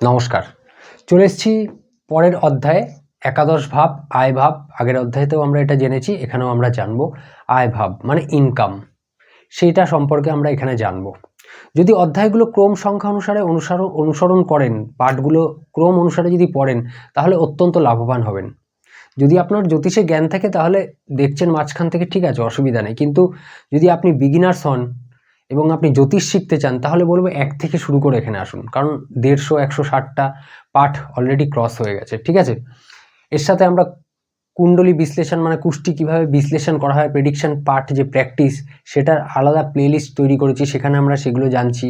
নমস্কার। চলে এসেছি পরের অধ্যায়ে, একাদশ ভাব, আয় ভাব। আগের অধ্যায়তেও আমরা এটা জেনেছি, এখানেও আমরা জানব। আয় ভাব মানে ইনকাম সেইটা সম্পর্কে আমরা এখানে জানব। যদি অধ্যায়গুলো ক্রম সংখ্যা অনুসারে অনুসরণ অনুসরণ করেন, পাঠগুলো ক্রম অনুসারে যদি পড়েন, তাহলে অত্যন্ত লাভবান হবেন। যদি আপনার জ্যোতিষে জ্ঞান থাকে, তাহলে দেখছেন মাঝখান থেকে ঠিক আছে, অসুবিধা নেই। কিন্তু যদি আপনি বিগিনার্স হন এবং আপনি জ্যোতিষ শিখতে চান, তাহলে বলব এক থেকে শুরু করে এখানে আসুন। কারণ দেড়শো, একশো, ষাটটা পাঠ অলরেডি ক্রস হয়ে গেছে, ঠিক আছে? এর সাথে আমরা কুণ্ডলী বিশ্লেষণ মানে কুষ্টি কীভাবে বিশ্লেষণ করা হয় প্রেডিকশন পার্ট যে প্র্যাকটিস সেটার আলাদা প্লেলিস্ট তৈরি করেছি, সেখানে আমরা সেগুলো জানছি।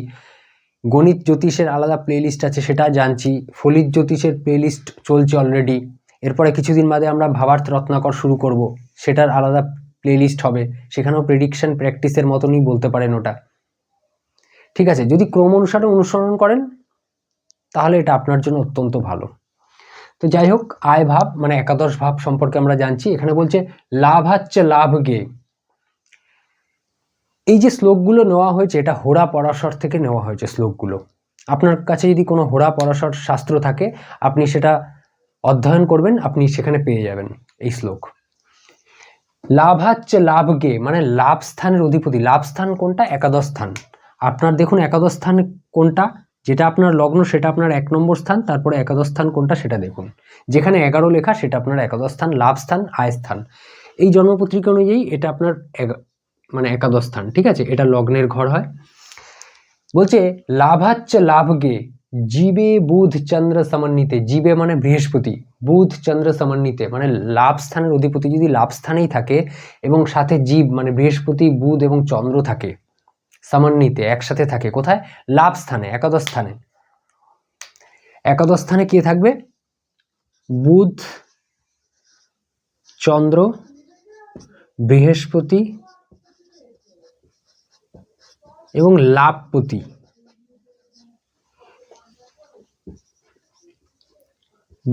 গণিত জ্যোতিষের আলাদা প্লেলিস্ট আছে, সেটা জানছি। ফলিত জ্যোতিষের প্লেলিস্ট চলছে অলরেডি এরপরে কিছুদিন বাদে আমরা ভাবার্থ রত্নাকর শুরু করব, সেটার আলাদা প্লেলিস্ট হবে। সেখানেও প্রেডিকশন প্র্যাকটিসের মতনই বলতে পারেন ওটা। ঠিক আছে? যদি ক্রম অনুসারে অনুসরণ করেন, তাহলে এটা আপনার জন্য অত্যন্ত ভালো। তো যাই হোক, আয় ভাব মানে একাদশ ভাব সম্পর্কে আমরা জানছি। এখানে বলছে লাভাচ্ছে লাভ গে এই যে শ্লোকগুলো নেওয়া হয়েছে, এটা হোরা পরাশর থেকে নেওয়া হয়েছে শ্লোকগুলো। আপনার কাছে যদি কোনো হোরা পরাশর শাস্ত্র থাকে, আপনি সেটা অধ্যয়ন করবেন, আপনি সেখানে পেয়ে যাবেন এই শ্লোক। লাভাচ্ছে লাভকে মানে লাভ স্থানের অধিপতি। লাভ স্থান কোনটা? একাদশ স্থান। আপনার দেখুন একাদশ স্থান কোনটা? যেটা আপনার লগ্ন, সেটা আপনার এক নম্বর স্থান, তারপরে একাদশ স্থান কোনটা সেটা দেখুন। যেখানে এগারো লেখা, সেটা আপনার একাদশ স্থান, লাভ স্থান, আয় স্থান। এই জন্মপত্রিকা অনুযায়ী এটা আপনার মানে একাদশ স্থান, ঠিক আছে? এটা লগ্নের ঘর হয়। বলছে লাভাচ্চ লাভকে জীবে বুধ চন্দ্র সমন্বিতে। জীবে মানে বৃহস্পতি, বুধ চন্দ্র সমন্বিতে। মানে লাভ স্থানের অধিপতি যদি লাভ স্থানেই থাকে এবং সাথে জীব মানে বৃহস্পতি, বুধ এবং চন্দ্র থাকে। সমন্বিতে একসাথে থাকে। কোথায়? লাভ স্থানে, একাদশ স্থানে। একাদশ স্থানে কে থাকবে? বুধ, চন্দ্র, বৃহস্পতি এবং লাভপতি।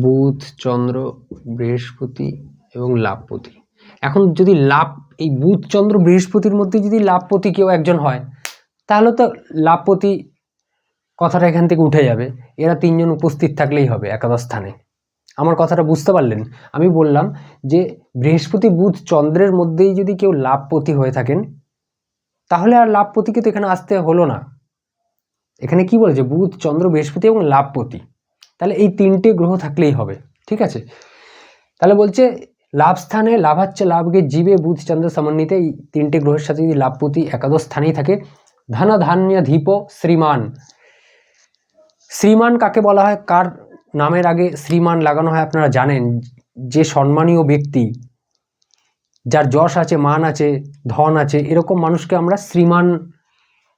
বুধ, চন্দ্র, বৃহস্পতি এবং লাভপতি। এখন যদি লাভ, এই বুধ, চন্দ্র, বৃহস্পতির মধ্যে যদি লাভপতি কেউ একজন হয় তাহলে তো লাভপতি কথাটা এখান থেকে উঠে যাবে। এরা তিনজন উপস্থিত থাকলেই হবে একাদশ স্থানে। আমার কথাটা বুঝতে পারলেন? আমি বললাম যে, বৃহস্পতি, বুধ, চন্দ্রের মধ্যেই যদি কেউ লাভপতি হয়ে থাকেন, তাহলে আর লাভপতিকে তো এখানে আসতে হলো না। এখানে কি বলেছে? বুধ, চন্দ্র, বৃহস্পতি এবং লাভপতি। তাহলে এই তিনটে গ্রহ থাকলেই হবে, ঠিক আছে? তাহলে বলছে, লাভ স্থানে লাভাচ্ছে লাভকে জীবে, বুধ, চন্দ্র সমন্বিতে এই তিনটে গ্রহের সাথে যদি লাভপতি একাদশ স্থানেই থাকে ধন ধান্য ধীপ শ্রীমান। শ্রীমান কাকে বলা হয়? কার নামের আগে শ্রীমান লাগানো হয় আপনারা জানেন? যে সম্মানীয় ব্যক্তি, যার যশ আছে, মান আছে, ধন আছে, এরকম মানুষকে আমরা শ্রীমান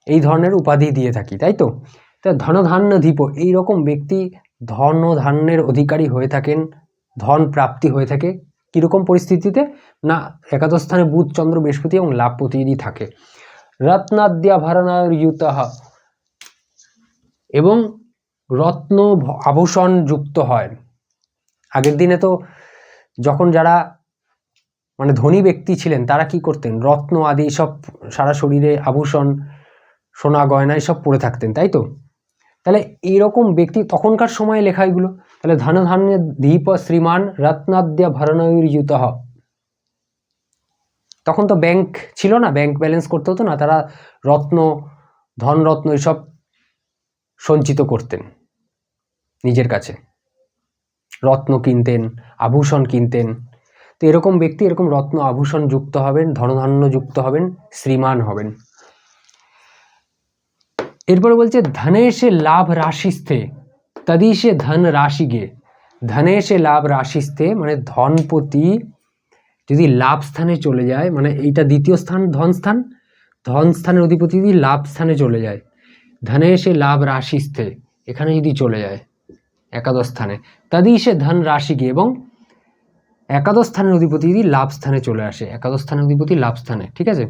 এই ধরনের উপাধি দিয়ে থাকি, তাই তো? তা ধনধান্য ধীপ এইরকম ব্যক্তি ধন ও ধান্যের অধিকারী হয়ে থাকেন, ধন প্রাপ্তি হয়ে থাকে, কীরকম পরিস্থিতিতে? না, একাদশ স্থানে বুধ, চন্দ্র, বৃহস্পতি এবং লাভপতি যদি থাকে। রত্নাদ্যাভরণায়ুত এবং রত্ন আভূষণ যুক্ত হয়। আগের দিনে তো যখন যারা মানে ধনী ব্যক্তি ছিলেন, তারা কি করতেন? রত্ন আদি সব সারা শরীরে আভূষণ, সোনা, গয়না এসব পরে থাকতেন, তাই তো? তাহলে এইরকম ব্যক্তি তখনকার সময়ে লেখা এগুলো। তাহলে ধন ধান্য দীপ শ্রীমান রত্নাদ্য ভরণয়ুত তখন তো ব্যাংক ছিল না ব্যাংক ব্যালেন্স করতে হতো না, তারা রত্ন, ধনরত্ন এসব সঞ্চিত করতেন নিজের কাছে। রত্ন কিনতেন, আভূষণ কিনতেন। তো এরকম ব্যক্তি, এরকম রত্ন আভূষণ যুক্ত হবেন, ধনধান্য যুক্ত হবেন, শ্রীমান হবেন। এরপরে বলছে, ধনেশে লাভ রাশিস্থে, তদিশে ধন রাশিগে। ধনেশে লাভ রাশিস্থে মানে ধনপতি যদি লাভ স্থানে চলে যায় মানে এইটা দ্বিতীয় স্থান, ধন স্থান, ধন স্থানের অধিপতি যদি লাভ স্থানে চলে যায় ধনেশে লাভ রাশি রাশিস্থে এখানে যদি চলে যায়, একাদশ স্থানে তাদি সে ধন রাশি রাশিকে এবং একাদশ স্থানের অধিপতি যদি লাভ স্থানে চলে আসে, একাদশ স্থানের অধিপতি লাভ স্থানে, ঠিক আছে?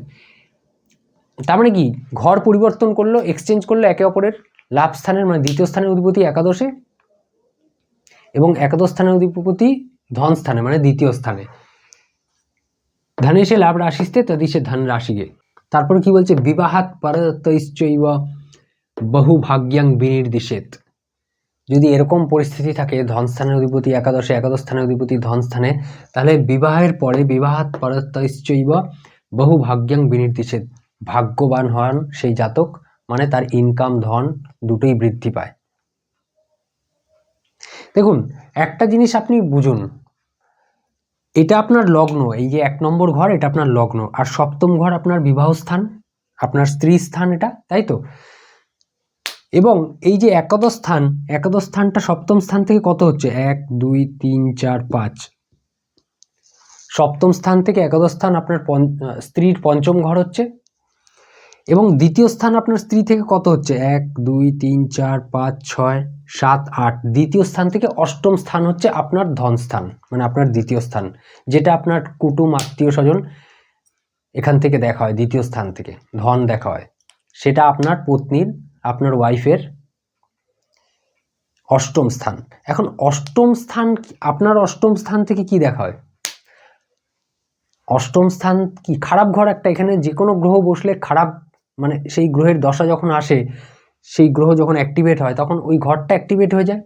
তার মানে কি? ঘর পরিবর্তন করল এক্সচেঞ্জ করল একে অপরের, লাভ স্থানের মানে দ্বিতীয় স্থানের অধিপতি একাদশে এবং একাদশ স্থানের অধিপতি ধন স্থানে মানে দ্বিতীয় স্থানে। ধনেশে লাভ রাশিস্তে তদিশে ধন রাশিকে তারপরে কি বলছে? বিবাহাত পরতৈশ্চৈব বহু ভাগ্যাং বিনির্দিশেত। যদি এরকম পরিস্থিতি থাকে ধন স্থানের অধিপতি একাদশে একাদশ স্থানের অধিপতি ধন স্থানে তাহলে বিবাহের পরে বিবাহাত পরতৈশ্চৈব বহু ভাগ্যাং বিনির্দিষেধ ভাগ্যবান হন সেই জাতক মানে তার ইনকাম ধন দুটোই বৃদ্ধি পায়। দেখুন, একটা জিনিস আপনি বুঝুন। এটা আপনার লগ্ন, এই যে এক নম্বর ঘর, এটা আপনার লগ্ন। আর সপ্তম ঘর আপনার বিবাহ স্থান আপনার স্ত্রী স্থান এটা, তাই তো? এবং এই যে একাদশ স্থান, একাদশ স্থানটা সপ্তম স্থান থেকে কত হচ্ছে? এক, দুই, তিন, চার, পাঁচ। সপ্তম স্থান থেকে একাদশ স্থান আপনার স্ত্রীর পঞ্চম ঘর হচ্ছে। এবং দ্বিতীয় স্থান আপনার স্ত্রী থেকে কত হচ্ছে? এক, দুই, তিন, চার, পাঁচ, ছয়। সাত, আট, দ্বিতীয় স্থান থেকে অষ্টম স্থান হচ্ছে আপনার ধন স্থান মানে আপনার দ্বিতীয় স্থান, যেটা আপনার কুটুম, আত্মীয় স্বজন এখান থেকে দেখা হয়, দ্বিতীয় স্থান থেকে, ধন দেখা হয়। সেটা আপনার পত্নীর, আপনার ওয়াইফের অষ্টম স্থান। এখন অষ্টম স্থান, আপনার অষ্টম স্থান থেকে কি দেখা হয়? অষ্টম স্থান কি, খারাপ ঘর একটা, এখানে যে কোনো গ্রহ বসলে খারাপ মানে সেই গ্রহের দশা যখন আসে সেই গ্রহ যখন অ্যাক্টিভেট হয়, তখন ওই ঘরটা অ্যাক্টিভেট হয়ে যায়।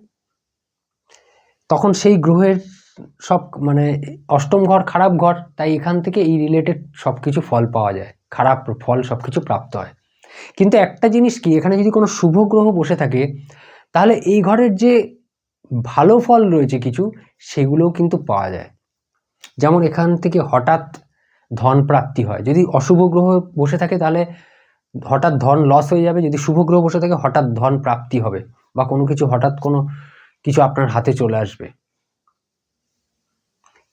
তখন সেই গ্রহের সব মানে অষ্টম ঘর খারাপ ঘর, তাই এখান থেকে এই রিলেটেড সব কিছু ফল পাওয়া যায়। খারাপ ফল সব কিছু প্রাপ্ত হয়। কিন্তু একটা জিনিস কি, এখানে যদি কোনো শুভ গ্রহ বসে থাকে, তাহলে এই ঘরের যে ভালো ফল রয়েছে কিছু, সেগুলোও কিন্তু পাওয়া যায়। যেমন এখান থেকে হঠাৎ ধন প্রাপ্তি হয়। যদি অশুভ গ্রহ বসে থাকে, তাহলে হঠাৎ ধন লস হয়ে যাবে, যদি শুভ গ্রহ বসে থাকে, হঠাৎ ধন প্রাপ্তি হবে বা কোনো কিছু, হঠাৎ কোনো কিছু আপনার হাতে চলে আসবে।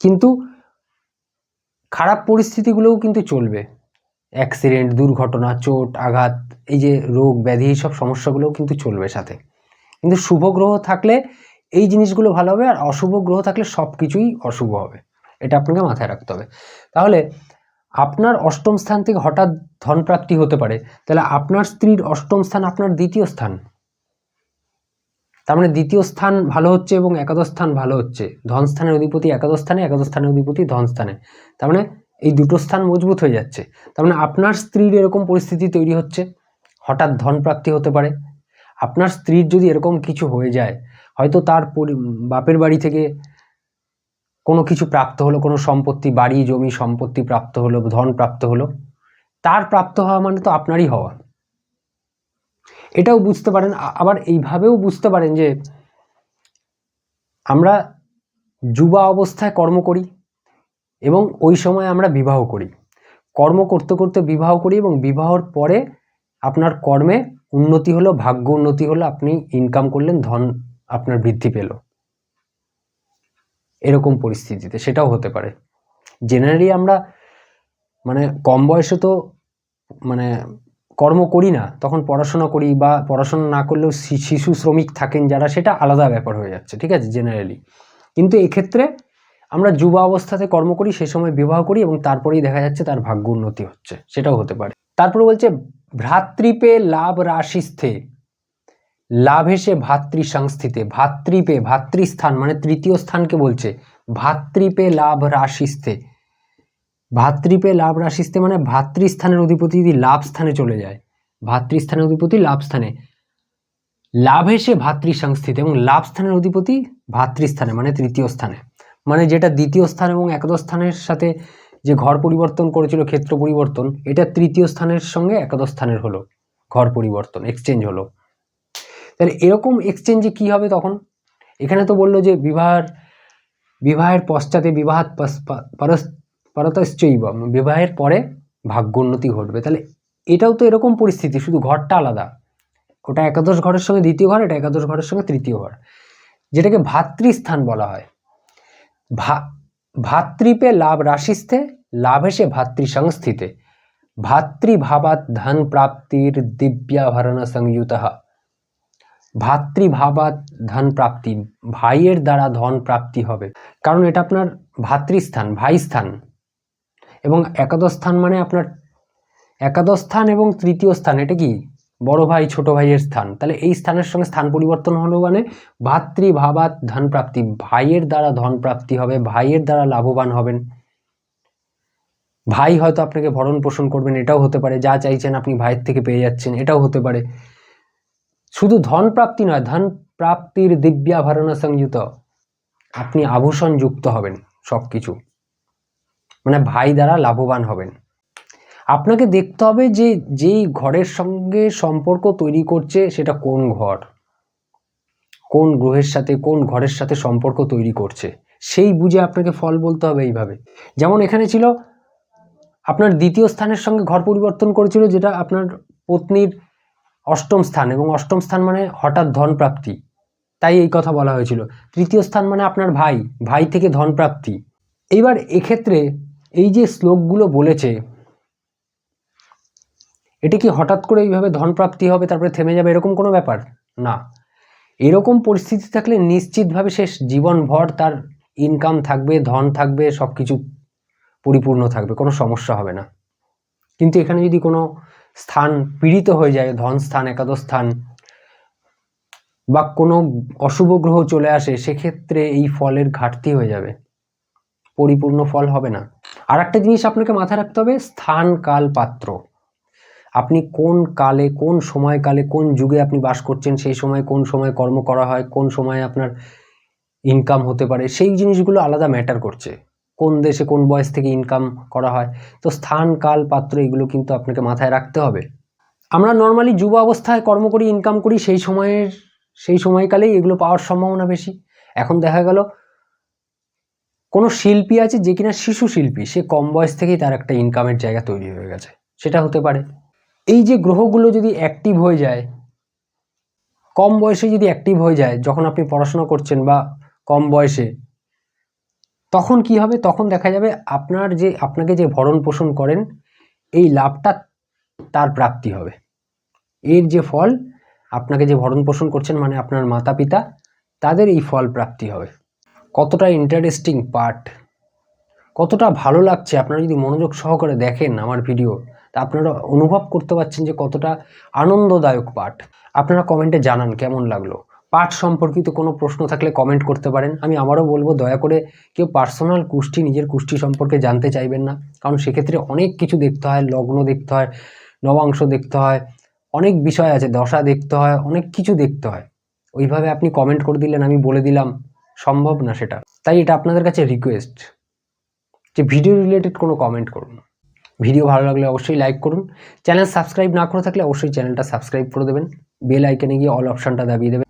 কিন্তু খারাপ পরিস্থিতিগুলোও কিন্তু চলবে। অ্যাক্সিডেন্ট দুর্ঘটনা, চোট, আঘাত, এই যে রোগ, ব্যাধি এইসব সমস্যাগুলোও কিন্তু চলবে সাথে। কিন্তু শুভ গ্রহ থাকলে এই জিনিসগুলো ভালো হবে আর অশুভ গ্রহ থাকলে সব কিছুই অশুভ হবে। এটা আপনাকে মাথায় রাখতে হবে। তাহলে আপনার অষ্টম স্থান থেকে হঠাৎ ধনপ্রাপ্তি হতে পারে, তাহলে আপনার স্ত্রীর অষ্টম স্থান আপনার দ্বিতীয় স্থান। তার মানে দ্বিতীয় স্থান ভালো হচ্ছে এবং একাদশ স্থান ভালো হচ্ছে। ধন স্থানের অধিপতি একাদশ স্থানে, একাদশ স্থানের অধিপতি ধন স্থানে। তার মানে এই দুটো স্থান মজবুত হয়ে যাচ্ছে। তার মানে আপনার স্ত্রীর এরকম পরিস্থিতি তৈরি হচ্ছে, হঠাৎ ধন প্রাপ্তি হতে পারে। আপনার স্ত্রীর যদি এরকম কিছু হয়ে যায়, হয়তো তার পরি- বাপের বাড়ি থেকে কোনো কিছু প্রাপ্ত হলো, কোনো সম্পত্তি, বাড়ি, জমি, সম্পত্তি প্রাপ্ত হলো, ধন প্রাপ্ত হলো, তার প্রাপ্ত হওয়া মানে তো আপনারই হওয়া। এটাও বুঝতে পারেন আবার এইভাবেও বুঝতে পারেন যে আমরা যুবা অবস্থায় কর্ম করি এবং ওই সময় আমরা বিবাহ করি। কর্ম করতে করতে বিবাহ করি এবং বিবাহর পরে আপনার কর্মে উন্নতি হলো, ভাগ্য উন্নতি হলো, আপনি ইনকাম করলেন, ধন আপনার বৃদ্ধি পেল। এরকম পরিস্থিতিতে, সেটাও হতে পারে। জেনারেলি আমরা মানে কম বয়সে তো মানে কর্ম করি না, তখন পড়াশোনা করি বা পড়াশোনা না করলেও শিশু শ্রমিক থাকেন যারা, সেটা আলাদা ব্যাপার হয়ে যাচ্ছে, ঠিক আছে জেনারেলি কিন্তু এক্ষেত্রে আমরা যুবা অবস্থাতে কর্ম করি, সে সময় বিবাহ করি এবং তারপরেই দেখা যাচ্ছে তার ভাগ্য উন্নতি হচ্ছে, সেটাও হতে পারে। তারপরে বলছে, ভ্রাতৃপে লাভ রাশিস্থে। লাভে সে ভাতৃ সংস্থিতে ভাতৃপে, ভাতৃস্থান মানে তৃতীয় স্থানকে বলছে। ভাতৃপে লাভ রাশিস্থে। ভাতৃপে লাভ রাশিস্থে মানে ভাতৃস্থানের অধিপতি যদি লাভ স্থানে চলে যায়, ভাতৃস্থানের অধিপতি লাভ স্থানে। লাভে সে ভাতৃ সংস্থিত এবং লাভ স্থানের অধিপতি ভাতৃস্থানে মানে তৃতীয় স্থানে। মানে যেটা দ্বিতীয় স্থান এবং একাদশ স্থানের সাথে যে ঘর পরিবর্তন করেছিল, ক্ষেত্র পরিবর্তন, এটা তৃতীয় স্থানের সঙ্গে একাদশ স্থানের হলো। ঘর পরিবর্তন এক্সচেঞ্জ হলো। তাহলে এরকম এক্সচেঞ্জে কি হবে তখন? এখানে তো বলল যে বিবাহের বিবাহের পশ্চাতে প- পরতশ্চৈব, বিবাহের পরে ভাগ্যোন্নতি ঘটবে। তাহলে এটাও তো এরকম পরিস্থিতি, শুধু ঘরটা আলাদা। ওটা একাদশ ঘরের সঙ্গে দ্বিতীয় ঘর, এটা একাদশ ঘরের সঙ্গে তৃতীয় ঘর। যেটাকে ভাতৃস্থান বলা হয়। ভা, ভাতৃপে লাভ রাশিস্থে, লাভে সে ভাতৃ সংস্থিতে ভাতৃভাবাত ধন প্রাপ্তির দিব্যাভরণ সংযুত ভাতৃভাবাত ধন প্রাপ্তি ভাইয়ের দ্বারা ধন প্রাপ্তি হবে। কারণ এটা আপনার ভাতৃস্থান ভাই স্থান এবং একাদশ স্থান মানে আপনার একাদশ স্থান এবং তৃতীয় স্থান। এটা কি? বড় ভাই, ছোট ভাইয়ের স্থান। তাহলে এই স্থানের সঙ্গে স্থান পরিবর্তন হলো মানে ভাতৃভাবাত ধন প্রাপ্তি ভাইয়ের দ্বারা ধন প্রাপ্তি হবে, ভাইয়ের দ্বারা লাভবান হবেন। ভাই হয়তো আপনাকে ভরণ পোষণ করবেন, এটাও হতে পারে। যা চাইছেন আপনি ভাইয়ের থেকে পেয়ে যাচ্ছেন, এটাও হতে পারে। শুধু ধন প্রাপ্তি নয় ধন প্রাপ্তির দিব্যাভরণ সংযুত আপনি আভূষণ যুক্ত হবেন সব কিছু মানে ভাই দ্বারা লাভবান হবেন। আপনাকে দেখতে হবে যে, যেই ঘরের সঙ্গে সম্পর্ক তৈরি করছে, সেটা কোন ঘর? কোন গ্রহের সাথে, কোন ঘরের সাথে সম্পর্ক তৈরি করছে? সেই বুঝে আপনাকে ফল বলতে হবে এইভাবে। যেমন এখানে ছিল, আপনার দ্বিতীয় স্থানের সঙ্গে ঘর পরিবর্তন করেছিল, যেটা আপনার পত্নীর অষ্টম স্থান এবং অষ্টম স্থান মানে হঠাৎ ধন প্রাপ্তি তাই এই কথা বলা হয়েছিল। তৃতীয় স্থান মানে আপনার ভাই ভাই থেকে ধন প্রাপ্তি এইবার এক্ষেত্রে এই যে শ্লোকগুলো বলেছে, এটা কি হঠাৎ করে এইভাবে ধন প্রাপ্তি হবে, তারপরে থেমে যাবে, এরকম কোনো ব্যাপার? না। এরকম পরিস্থিতি থাকলে নিশ্চিতভাবে সে জীবনভর তার ইনকাম থাকবে, ধন থাকবে সব কিছু পরিপূর্ণ থাকবে, কোনো সমস্যা হবে না। কিন্তু এখানে যদি কোনো স্থান পীড়িত হয়ে যায়, ধন স্থান, একাদশ স্থান, বা কোনো অশুভ গ্রহ চলে আসে, সেক্ষেত্রে এই ফলের ঘাটতি হয়ে যাবে। পরিপূর্ণ ফল হবে না। আর একটা জিনিস আপনাকে মাথায় রাখতে হবে, স্থান কাল পাত্র। আপনি কোন কালে, কোন সময়কালে, কোন যুগে আপনি বাস করছেন, সেই সময় কোন সময় কর্ম করা হয়, কোন সময় আপনার ইনকাম হতে পারে, সেই জিনিসগুলো আলাদা ম্যাটার করছে। কোন দেশে কোন বয়স থেকে ইনকাম করা হয়? তো স্থান, কাল, পাত্র এগুলো কিন্তু আপনাকে মাথায় রাখতে হবে। আমরা নর্মালি যুব অবস্থায় কর্ম করি ইনকাম করি, সেই সময়ের, সেই সময়কালেই এগুলো পাওয়ার সম্ভাবনা বেশি। এখন দেখা গেল, কোনো শিল্পী আছে যে কিনা শিশু শিল্পী, সে কম বয়স থেকেই তার একটা ইনকামের জায়গা তৈরি হয়ে গেছে। সেটা হতে পারে। এই যে গ্রহগুলো যদি অ্যাক্টিভ হয়ে যায়, কম বয়সে যদি অ্যাক্টিভ হয়ে যায়, যখন আপনি পড়াশোনা করছেন বা কম বয়সে তখন কি হবে? তখন দেখা যাবে আপনার যে, আপনাকে যে ভরণ পোষণ করেন, এই লাভটা তার প্রাপ্তি হবে। এর যে ফল, আপনাকে যে ভরণ পোষণ করছেন মানে আপনার মাতা পিতা তাদের এই ফল প্রাপ্তি হবে। কতটা ইন্টারেস্টিং পার্ট কতটা ভালো লাগছে, আপনারা যদি মনোযোগ সহকারে দেখেন আমার ভিডিও তা আপনারা অনুভব করতে পারছেন যে কতটা আনন্দদায়ক পাঠ আপনারা কমেন্টে জানান কেমন লাগল। পাঠ সম্পর্কিত কোনো প্রশ্ন থাকলে কমেন্ট করতে পারেন। আমি আমারও বলব, দয়া করে কেউ পার্সোনাল কুষ্টি, নিজের কুষ্টি সম্পর্কে জানতে চাইবেন না। কারণ সেক্ষেত্রে অনেক কিছু দেখতে হয়, লগ্ন দেখতে হয়, নবাংশ দেখতে হয়, অনেক বিষয় আছে, দশা দেখতে হয়, অনেক কিছু দেখতে হয়। ওইভাবে আপনি কমেন্ট করে দিলেন, আমি বলে দিলাম, সম্ভব না সেটা। তাই এটা আপনাদের কাছে রিকোয়েস্ট যে ভিডিও রিলেটেড কোনো কমেন্ট করুন। ভিডিও ভালো লাগলে অবশ্যই লাইক করুন। চ্যানেল সাবস্ক্রাইব না করে থাকলে অবশ্যই চ্যানেলটা সাবস্ক্রাইব করে দেবেন। বেল আইকনে গিয়ে অল অপশানটা দাবিয়ে দেবেন।